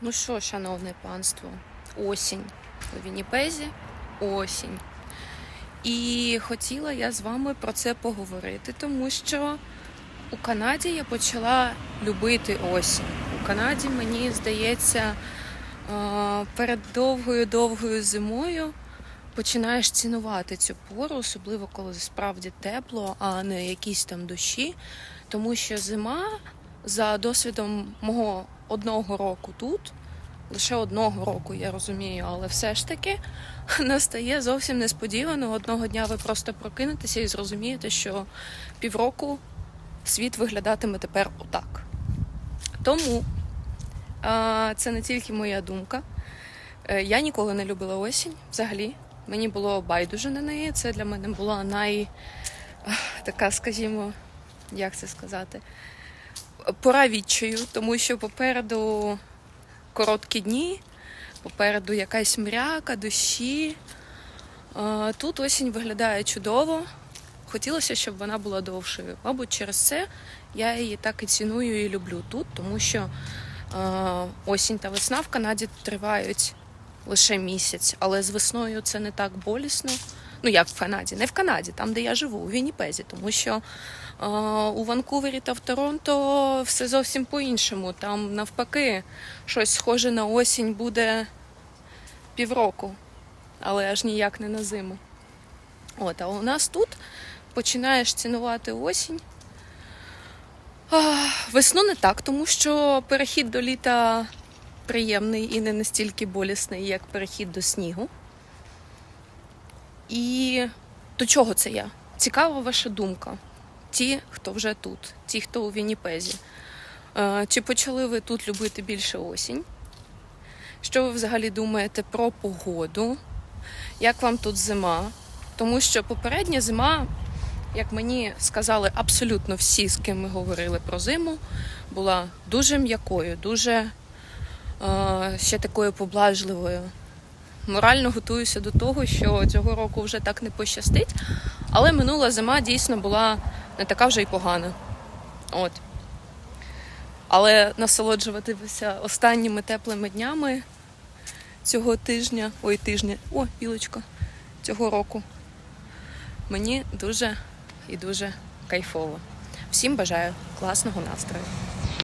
Ну що, шановне панство, осінь у Вінніпезі, осінь. І хотіла я з вами про це поговорити, тому що у Канаді я почала любити осінь. У Канаді, мені здається, е, перед довгою-довгою зимою починаєш цінувати цю пору, особливо коли справді тепло, а не якісь там дощі. Тому що зима за досвідом мого одного року тут, лише одного року, я розумію, але все ж таки настає зовсім несподівано. Одного дня ви просто прокинетеся і зрозумієте, що півроку світ виглядатиме тепер отак. Тому це не тільки моя думка. Е, Я ніколи не любила осінь взагалі. Мені було байдуже на неї. Це для мене була най така, скажімо, як це сказати, пора відчаю, тому що попереду короткі дні, попереду якась мряка, дощі. Тут осінь виглядає чудово. Хотілося, щоб вона була довшою. Мабуть, через це я її так і ціную і люблю тут, тому що осінь та весна в Канаді тривають лише місяць, але з весною це не так болісно. Ну, як в Канаді, не в Канаді, там, де я живу, у Вінніпезі, тому що е, у Ванкувері та в Торонто все зовсім по-іншому. Там навпаки щось схоже на осінь буде півроку, але аж ніяк не на зиму. От, а у нас тут починаєш цінувати осінь. Весну не так, тому що перехід до літа приємний і не настільки болісний, як перехід до снігу. І до чого це я? Цікава ваша думка. Ті, хто вже тут, ті, хто у Вінніпезі. Е, Чи почали ви тут любити більше осінь? Що ви взагалі думаєте про погоду? Як вам тут зима? Тому що попередня зима, як мені сказали абсолютно всі, з ким ми говорили про зиму, була дуже м'якою, дуже е, ще такою поблажливою. Морально готуюся до того, що цього року вже так не пощастить. Але минула зима дійсно була не така вже й погана. От. Але насолоджуватися останніми теплими днями цього тижня, ой, тижня, о, білочка, цього року. Мені дуже і дуже кайфово. Всім бажаю класного настрою.